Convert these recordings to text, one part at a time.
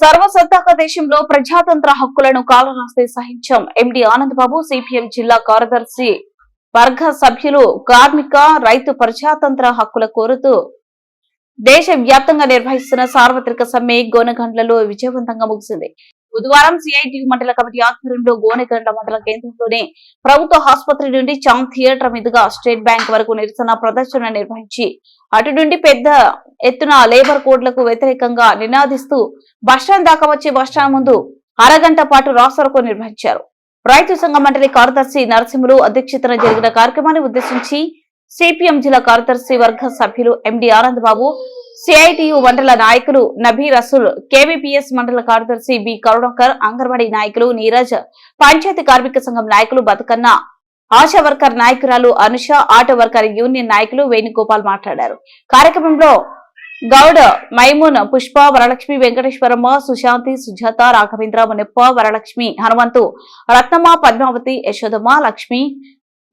సర్వసత్తాక దేశంలో ప్రజాతంత్ర హక్కులను కాలరాస్తే సహించాం. ఎండి ఆనందబాబు సిపిఎం జిల్లా కార్యదర్శి వర్గ సభ్యులు కార్మిక రైతు ప్రజాతంత్ర హక్కుల కోరుతూ దేశ వ్యాప్తంగా నిర్వహిస్తున్న సార్వత్రిక సమ్మె గోనగండ్లలో విజయవంతంగా ముగిసింది. బుధవారం సిఐటి మండల కమిటీ ఆధ్వర్యంలో గోనెగండ్ల మండల కేంద్రంలోని ప్రభుత్వ ఆసుపత్రి నుండి చాంగ్ థియేటర్ మీదుగా స్టేట్ బ్యాంక్ వరకు నిరసన ప్రదర్శన నిర్వహించి అటు నుండి పెద్ద ఎత్తున లేబర్ కోడ్లకు వ్యతిరేకంగా నినాదిస్తూ బస్టాండ్ దాకా వచ్చే బస్టాండ్ ముందు అరగంట పాటు రాసరకు నిర్వహించారు. రైతు సంఘ మండలి కార్యదర్శి నరసింహులు అధ్యక్షతన జరిగిన కార్యక్రమాన్ని ఉద్దేశించి సిపిఎం జిల్లా కార్యదర్శి వర్గ సభ్యులు ఎండి ఆనంద్ బాబు సిఐటియు మండల నాయకులు నబీ రసూల్ కేవీపీఎస్ మండల కార్యదర్శి బి కరుణాకర్ అంగన్వాడీ నాయకులు నీరజ్ పంచాయతీ కార్మిక సంఘం నాయకులు బతుకన్న ఆశా వర్కర్ నాయకురాలు అనుష ఆటో వర్కర్ యూనియన్ నాయకులు వేణుగోపాల్ మాట్లాడారు కార్యక్రమంలో గౌడ్ మైమున్ పుష్ప వరలక్ష్మి వెంకటేశ్వరమ్మ సుశాంతి సుజాత రాఘవేంద్ర మునప్ప వరలక్ష్మి హనుమంతు రత్నమ్మ పద్మావతి యశోదమ్మ లక్ష్మి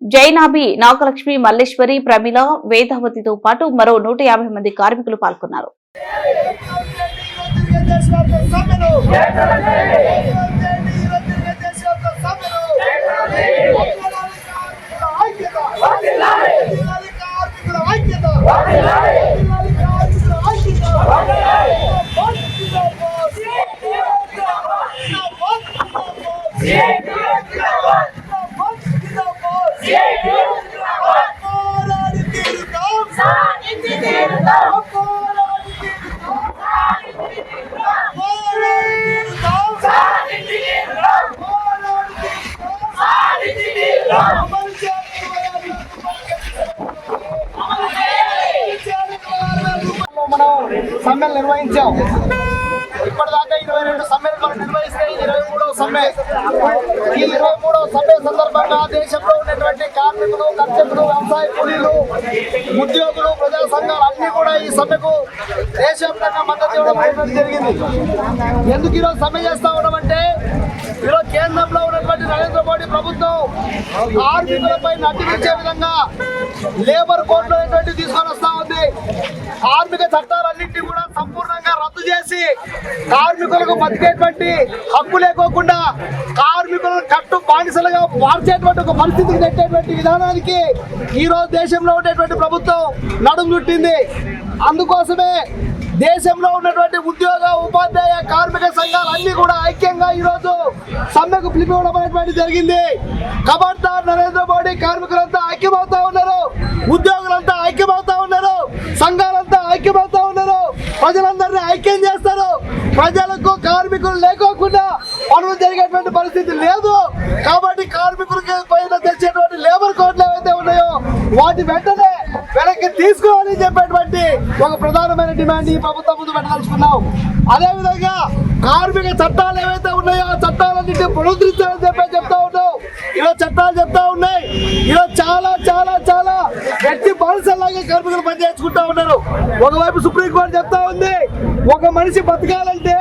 జైనాభి నాగలక్ష్మి మల్లేశ్వరి ప్రమిళ వేదావతితో పాటు మరో నూట యాభై మంది కార్మికులు పాల్గొన్నారు మనం సమ్మెలు నిర్వహించాం. ఇప్పటిదాకా ఇరవై రెండు సమ్మెలు మనం నిర్వహిస్తే ఇరవై మూడవ సమ్మె. ఈ ఇరవై మూడవ సమ్మె సందర్భంగా దేశంలో ఉన్నటువంటి కార్మికులు కర్షకులు వ్యవసాయ కూలీలు ఉద్యోగులు ప్రజా సంఘాలు అన్ని కూడా ఈ సమ్మెకు దేశవ్యాప్తంగా మద్దతు ఇవ్వడం జరిగింది. ఎందుకు ఈరోజు సమ్మె చేస్తా ఉన్నామంటే ఈరోజు కేంద్రంలో ఉన్నటువంటి నరేంద్ర మోడీ ప్రభుత్వం కార్మికులపై నటించే విధంగా లేబర్ కోడ్లు అనేటువంటి తీసుకొని వస్తా ఉంది. కార్మిక చట్టాలన్నింటినీ కూడా సంపూర్ణంగా రద్దు చేసి కార్మికులకు బతికేటువంటి హక్కు లేకోకుండా కార్మికులను కట్టు బానిసలుగా మార్చేటువంటి ఒక పరిస్థితికి తెచ్చేటువంటి విధానానికి ఈ రోజు దేశంలో ఉండేటువంటి ప్రభుత్వం నడుము చుట్టింది. అందుకోసమే దేశంలో ఉన్నటువంటి ఉద్యోగ ఉపాధ్యాయ కార్మిక సంఘాలు అన్ని కూడా ఐక్యంగా ఈ రోజు కార్మికులకు పిలిపివ్వడం అనేటువంటి జరిగింది. ఖబర్దార్ నరేంద్ర మోడీ కార్మికులంతా ఐక్యమవుతా ఉన్నారు. ఉద్యోగులంతా ఐక్యమవుతా ఉన్నారు. సంఘాలంతా ఐక్యమవుతా ఉన్నారు. ప్రజలందరినీ ఐక్యం చేస్తారు. ప్రజలకు కార్మికులు లేకోకుండా పనులు జరిగేటువంటి పరిస్థితి లేదు. కాబట్టి కార్మికులకి పైన తెచ్చేటువంటి లేబర్ కోడ్లు ఏవైతే ఉన్నాయో వాటి వెంటనే వెనక్కి తీసుకోవాలని చెప్పేటువంటి ఒక ప్రధానమైన డిమాండ్ ఈ ప్రభుత్వం ముందు పెట్టదలుచుకున్నాం. అదేవిధంగా కార్మిక చట్టాలు ఏవైతే ఉన్నాయో ఆ చట్టాలన్నింటినీ పునరుద్ధరించాలని చెప్పి చెప్తా ఉన్నాం ఈరోజు చట్టాలు చెప్తా ఉన్నాయి. ఈరోజు చాలా చాలా చాలా గట్టి బానిసలాగా కార్మికులు పనిచేసుకుంటా ఉన్నారు. ఒకవైపు సుప్రీంకోర్టు చెప్తా ఉంది ఒక మనిషి బతకాలంటే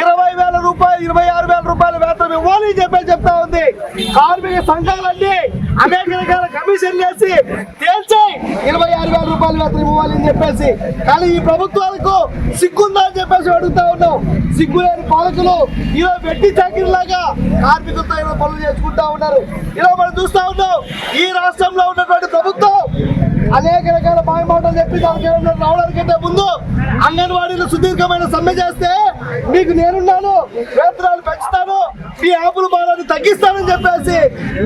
ఇరవై వేల రూపాయలు ఇరవై ఆరు వేల రూపాయల వేతనం ఇవ్వాలి అని చెప్పి చెప్తా ఉంది. కార్మిక సంఘాలన్నీ అనేక రకాల కమిషన్ వేసి తేల్చాయి ఇరవై ఆరు వేల రూపాయల వేతనం ఇవ్వాలి అని చెప్పేసి కానీ ఈ ప్రభుత్వాలకు సిగ్గుందా అని చెప్పేసి అడుగుతా ఉన్నాం. సిగ్గు లేని పాలకులు ఈరోజు వెట్టి చాకిరిలాగా కార్మికులతో ఈరోజు పనులు చేసుకుంటా ఉన్నారు. ఇలా మనం చూస్తా ఉన్నాం ఈ రాష్ట్రంలో ఉన్నటువంటి ప్రభుత్వం అనేక రకాల మాయమాటలు చెప్పి దానికి ఏమన్నా రావడానికంటే ముందు అంగన్వాడీలు సుదీర్ఘమైన సమ్మె చేస్తే మీకు నేనున్నాను వేతనాలు పెంచుతాను మీ ఆపుల భారాన్ని తగ్గిస్తానని చెప్పేసి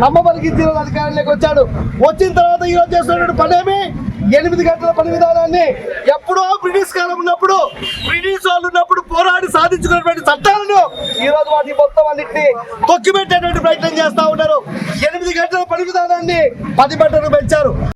నమ్మబలికి తీరని అధికారంలోకి వచ్చాడు. వచ్చిన తర్వాత ఈ రోజు చేస్తున్నటువంటి పనేమి? ఎనిమిది గంటల పని విధానాన్ని ఎప్పుడో బ్రిటిష్ కాలం ఉన్నప్పుడు బ్రిటిష్ వాళ్ళు ఉన్నప్పుడు పోరాడి సాధించుకున్నటువంటి చట్టాలను ఈ రోజు వాటి మొత్తం అన్నింటినీ తొక్కిపెట్టేటువంటి ప్రయత్నం చేస్తూ ఉన్నారు. ఎనిమిది గంటల పని విధానాన్ని పది గంటలు పెంచారు.